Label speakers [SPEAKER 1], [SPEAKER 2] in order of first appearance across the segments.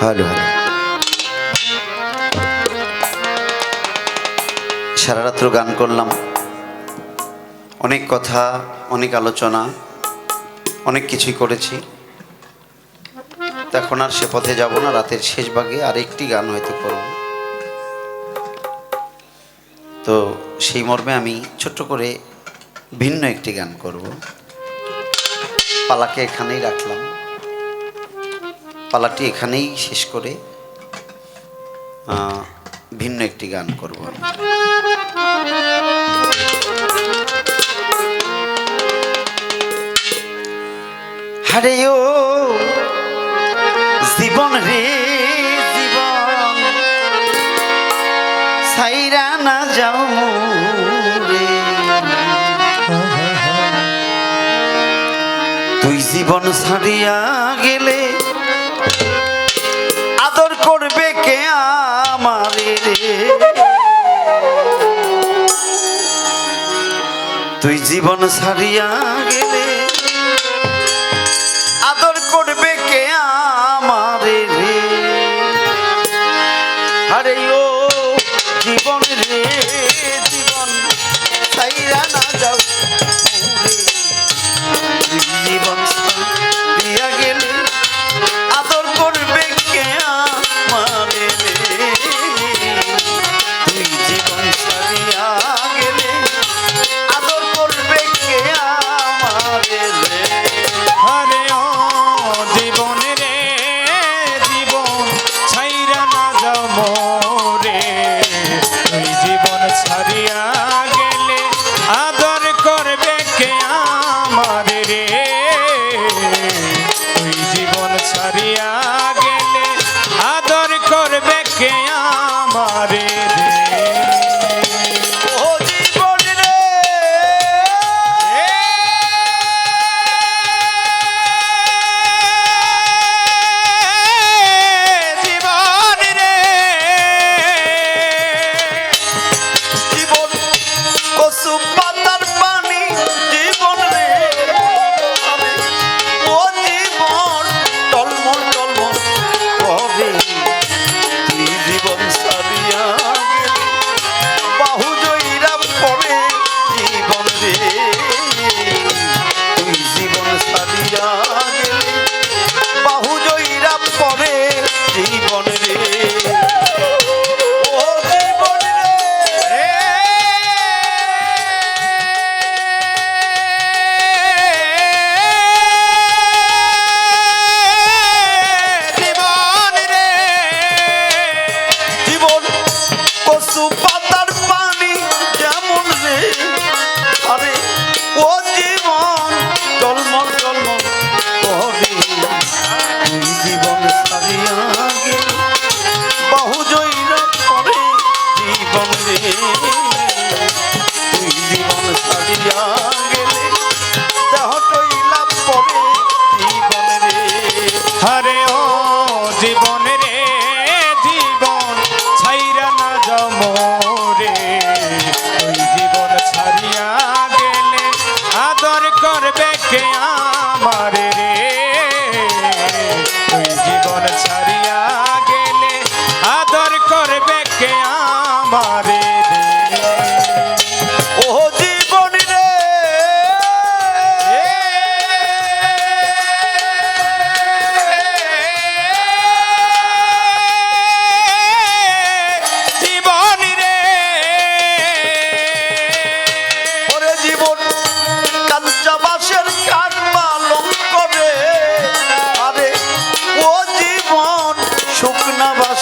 [SPEAKER 1] Hello hello সারা রাত্র গান করলাম। অনেক কথা, অনেক আলোচনা, অনেক কিছুই করেছি। এখন আর সে পথে যাব না, রাতের শেষ ভাগে আরেকটি গান হয়তো করব। তো সেই মর্মে আমি ছোট্ট করে ভিন্ন একটি গান করব। পালাকে এখানেই রাখলাম। পালাটি এখানেই শেষ করে ভিন্ন একটি গান করব হারে ও, জীবন রে জীবন সাইরা না যাও রে। তুই জীবন ছাড়িয়া গেলে আদর করবে কে আমার তুই জীবন সারিয়া গেলে দেখে আমারে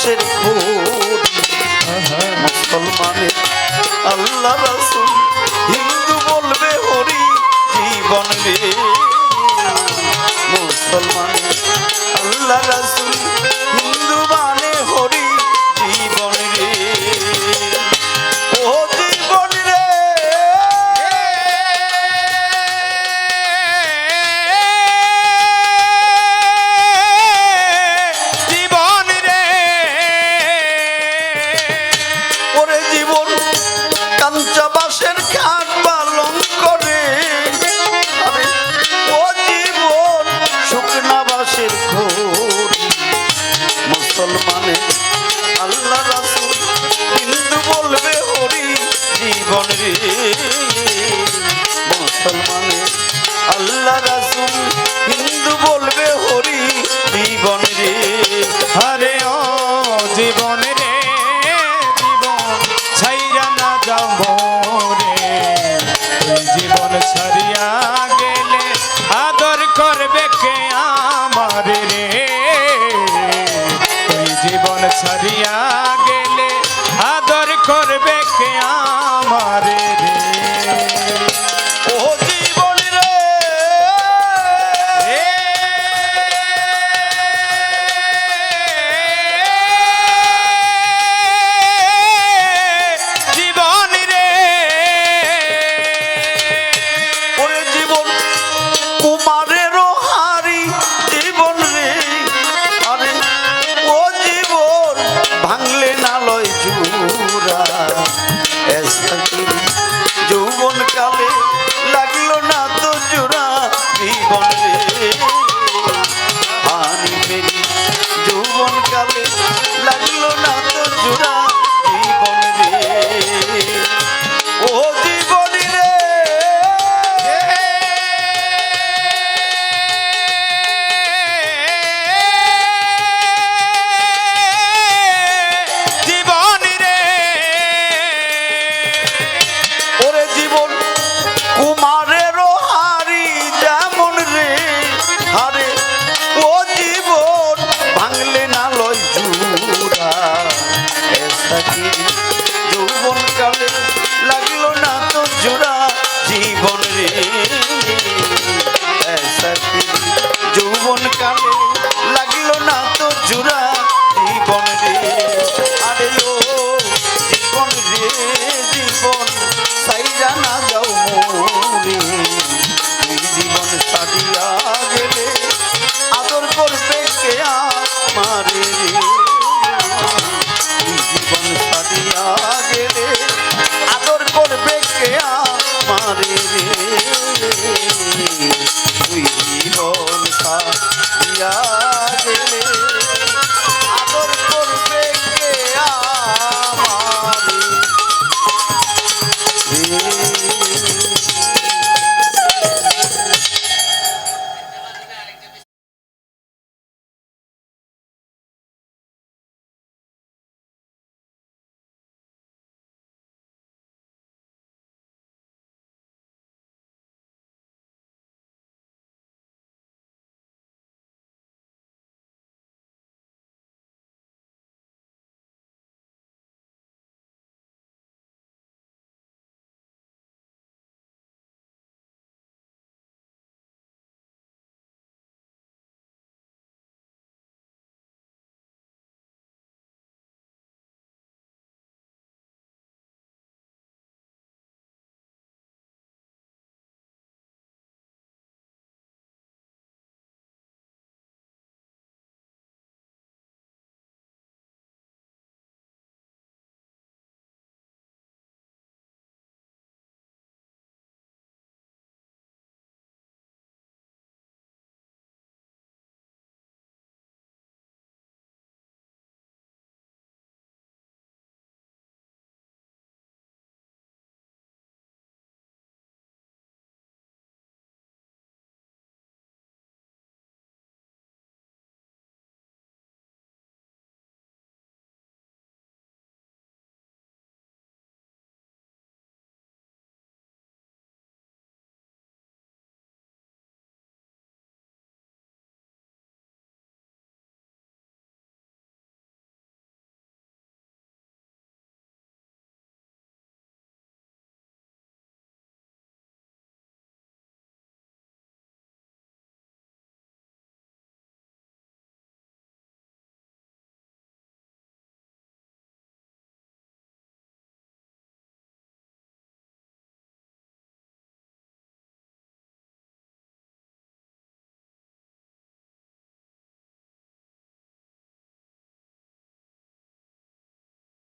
[SPEAKER 1] should. Ooh. তুই জীবন সারিয়া গেলে